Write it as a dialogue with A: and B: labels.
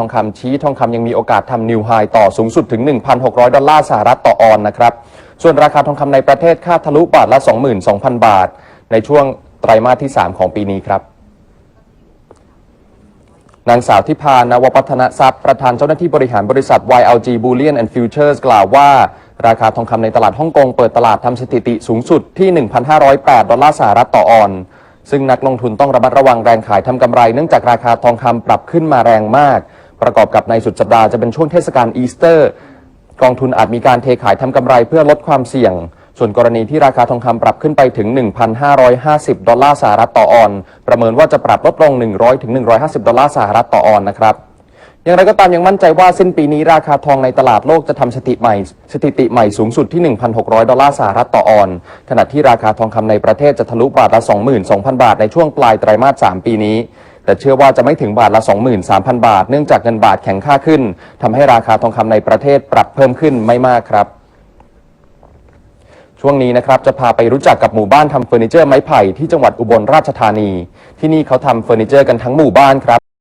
A: ทองคำชี้ทองคำยังมีโอกาสทำนิวไฮต่อสูงสุดถึง 1,600 ดอลลาร์สหรัฐต่อออนนะครับ ส่วนราคาทองคำในประเทศคาดทะลุบาทละ 22,000 บาท ในช่วงไตรมาสที่ 3 ของปีนี้ครับนางสาวทิพานวพัฒนทรัพย์ประธานเจ้าหน้าที่บริหารบริษัท YLG Bullion and Futures กล่าวว่า ราคาทองคำในตลาดฮ่องกงเปิดตลาดทำสถิติสูงสุดที่ 1,508 ดอลลาร์สหรัฐต่อออนซ์ซึ่งนักลงทุนต้องระมัดระวังแรงขายทำกำไรเนื่องจากราคาทองคำปรับขึ้นมาแรงมาก ประกอบกับในสุดสัปดาห์จะเป็นช่วงเทศกาลอีสเตอร์ กองทุนอาจมีการเทขายทำกำไรเพื่อลดความเสี่ยง ส่วนกรณีที่ราคาทองคำปรับขึ้นไปถึง 1,550 ดอลลาร์สหรัฐต่อออน ประเมินว่าจะปรับลดลง 100ถึง150 ดอลลาร์สหรัฐต่อออนนะครับอย่างไรก็ตามยังมั่นใจว่าสิ้นปีนี้ราคาทองในตลาดโลกจะทำสถิติใหม่ สถิติใหม่สูงสุดที่ 1,600 ดอลลาร์สหรัฐต่อออน ขณะที่ราคาทองคำในประเทศจะทะลุบาทละ 22,000 บาทในช่วงปลายไตรมาส 3 ปีนี้ แต่เชื่อว่าจะไม่ถึงบาทละ 23,000 บาท เนื่องจากเงินบาทแข็งค่าขึ้นทำให้ราคาทองคำในประเทศปรับเพิ่มขึ้นไม่มากครับช่วงนี้นะครับจะพาไปรู้จักกับหมู่บ้านทำเฟอร์นิเจอร์ไม้ไผ่ที่จังหวัดอุบลราชธานี ที่นี่เขาทำเฟอร์นิเจอร์กันทั้งหมู่บ้านครับ